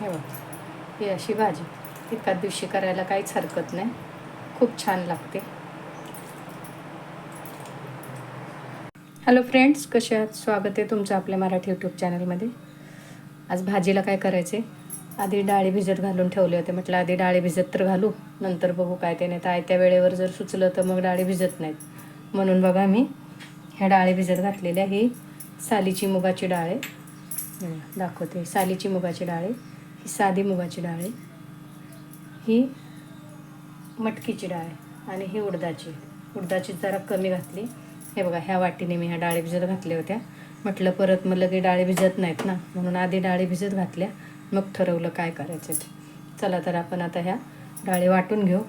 हे. बघ ही अशी भाजी. एकाच दिवशी करायला काहीच हरकत नाही. खूप छान लागते. हॅलो फ्रेंड्स कसे आहात? स्वागत आहे तुमचं आपल्या मराठी यूट्यूब चॅनलमध्ये आज भाजीला काय करायचे आधी डाळी भिजत घालून ठेवले होते. म्हटलं आधी डाळी भिजत तर घालू. नंतर बघू काय ते नाही तर आयत्या वेळेवर जर सुचलं तर मग डाळी भिजत नाहीत. म्हणून बघा मी ह्या डाळी भिजत घातलेल्या. ही सालीची मुगाची डाळे दाखवते. सालीची मुगाची डाळी ही साधी मुगाची डाळ आहे. ही मटकीची डाळ आहे आणि ही उडदाची. उडदाची जरा कमी घातली. हे बघा ह्या वाटीने मी ह्या डाळी भिजत घातल्या होत्या. म्हटलं परत मग लगे डाळी भिजत नाहीत ना. म्हणून आधी डाळी भिजत घातल्या. मग ठरवलं काय करायचं ते. चला तर आपण आता ह्या डाळी वाटून घेऊ.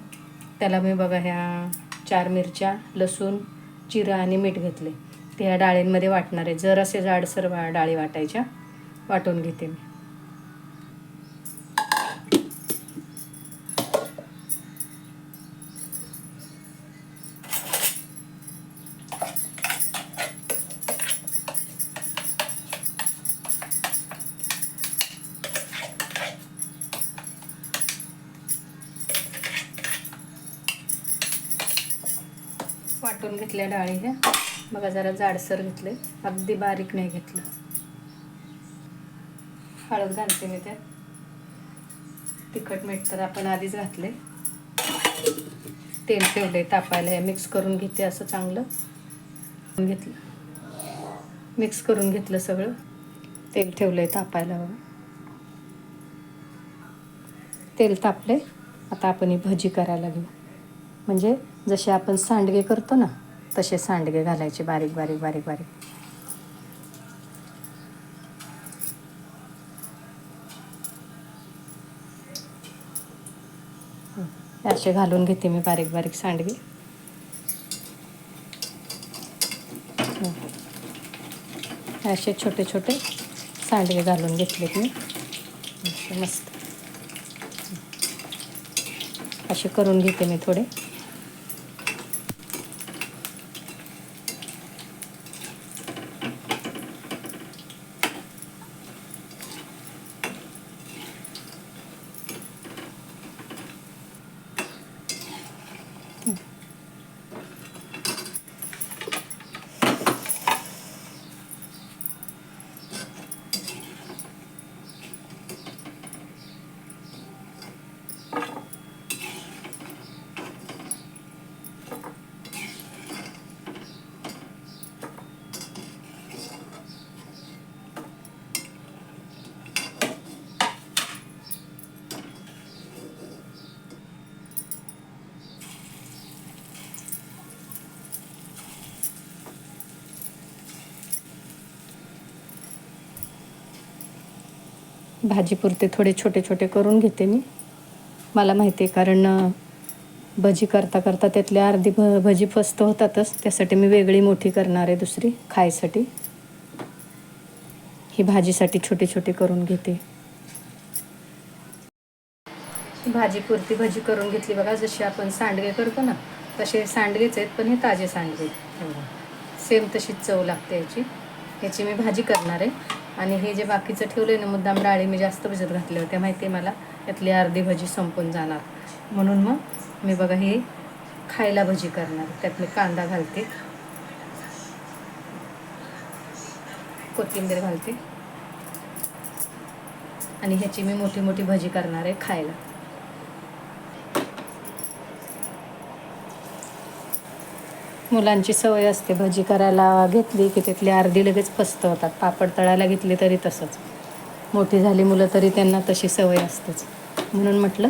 त्याला मी बघा ह्या चार मिरच्या लसूण जिरं आणि मीठ घेतले. ते ह्या डाळींमध्ये वाटणार आहे. जर असे जाडसर वा- डाळी वाटायच्या. वाटून घेते मी. वाटून घेतल्या डाळी ह्या बघा जरा जाडसर घेतले अगदी बारीक नाही घेतलं. हळद घालते मी त्यात. तिखट मीठ तर आपण आधीच घातले तेल ठेवले तापायला. हे मिक्स करून घेते असं चांगलं. घेतलं. मिक्स करून घेतलं सगळं. तेल ठेवलं आहे तापायला बघा. तेल तापले आता आपण ही भजी करायला घेऊ. म्हणजे जसे आपण सांडगे करतो ना तसे सांडगे घालायचे बारीक बारीक बारीक बारीक. असे घालून घेते मी बारीक बारीक सांडगे. असे छोटे छोटे सांडगे घालून घेतलेत मी. असे मस्त. असे करून घेते मी थोडे. Mm. भाजीपुरते थोडे छोटे छोटे करून घेते मी. मला माहिती आहे कारण भजी करता करता त्यातली अर्धी भ भजी फस्त होतातच. त्यासाठी मी वेगळी मोठी करणार आहे दुसरी खायसाठी. ही भाजीसाठी छोटे छोटे करून घेते. भाजीपुरती भजी करून घेतली बघा जशी आपण सांडगे करतो ना तसे सांडगेच आहेत पण हे ताजे सांडगे सेम तशीच चव लागते याची. याची मी भाजी करणार आहे. आणि हे जे बाकीचं ठेवलं आहे ना मुद्दाम डाळी मी जास्त भिजत घातल्या होत्या माहिती आहे मला यातली अर्धी भजी संपून जाणार. म्हणून मग मी बघा हे खायला भजी करणार. त्यात मी कांदा घालते. कोथिंबीर घालते. आणि ह्याची मी मोठी मोठी भजी करणार आहे खायला. मुलांची सवय असते. भजी करायला घेतली की त्यातली अर्धी लगेच फस्त होतात. पापड तळायला घेतली तरी तसंच. मोठी झाली मुलं तरी त्यांना तशी सवय असतेच. म्हणून म्हटलं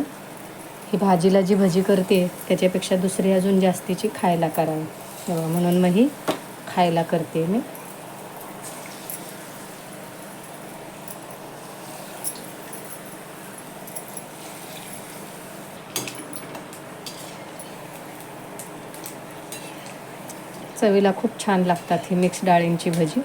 ही भाजीला जी भजी करते त्याच्यापेक्षा दुसरी अजून जास्तीची खायला करावी. म्हणून मग ही खायला करते मी. चवीला खूप छान लागतात ही मिक्स डाळींची भजी.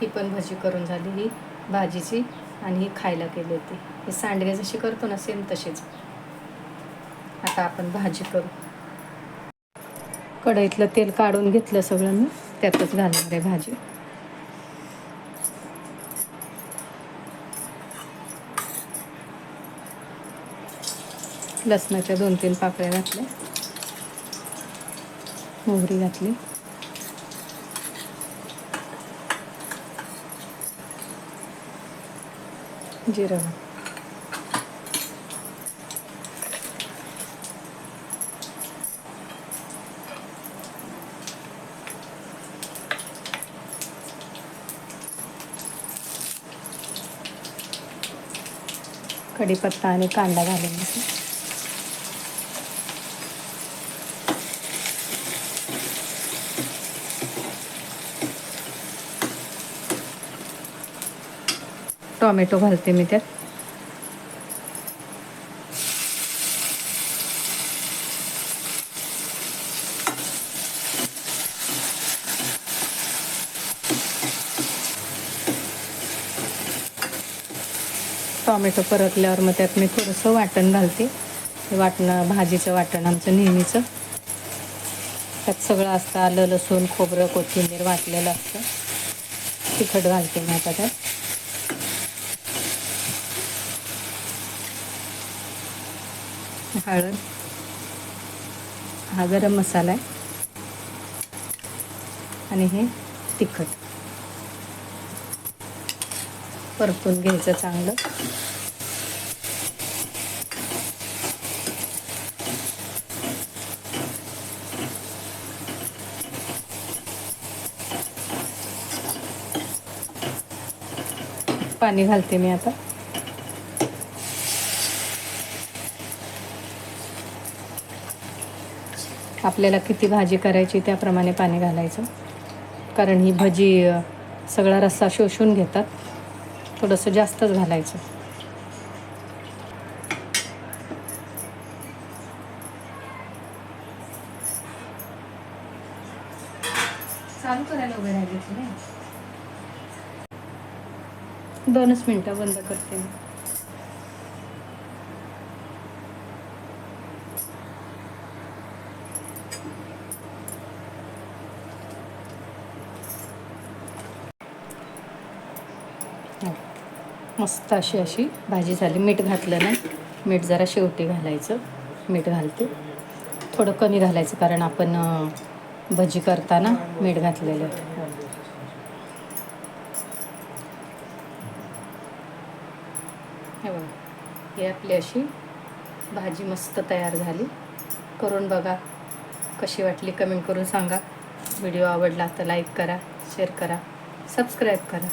ही पण भजी करून झाली ही भाजीची आणि ही खायला केली होती. हे सांडगे जशी करतो ना सेम तशीच आता आपण भाजी करू. कढईतलं तेल काढून घेतलं सगळं मी. त्यातच घालणार आहे भाजी. लसणाच्या दोन तीन पाकळ्या घातल्या. मोहरी घातली. जिरं कढीपत्ता आणि कांदा घालून घेते घलते मी टॉमॅटो परतल्यावर मग त्यात मी थोडंसं वाटण घालते. ते वाटणं भाजीचं वाटण आमचं नेहमीचं. त्यात सगळं असतं आलं लसूण खोबरं कोथिंबीर वाटलेलं असतं. तिखट घालते मी आता त्यात. हळद. हा गरम मसाला आहे. आणि हे तिखट. परतून घ्यायचं चांगलं. पाणी घालते मी आता. आपल्याला किती भाजी करायची त्याप्रमाणे पाणी घालायचं. कारण ही भजी सगळा रस्सा शोषून घेतात. थोडंसं जास्तच घालायचं. चालू करायला उभे राहिले नाही दोनच मिनटं बंद करते मी. हो. मस्त अशी अशी भाजी झाली. मीठ घातलं नाही. मीठ जरा शेवटी घालायचं. मीठ घालते. थोडं कमी घालायचं कारण आपण भजी करताना मीठ घातलेलं. हे बघा. आपली अशी भाजी मस्त तयार झाली. करून बघा. कशी वाटली कमेंट करून सांगा. व्हिडिओ आवडला तर लाईक करा शेअर करा सबस्क्राईब करा.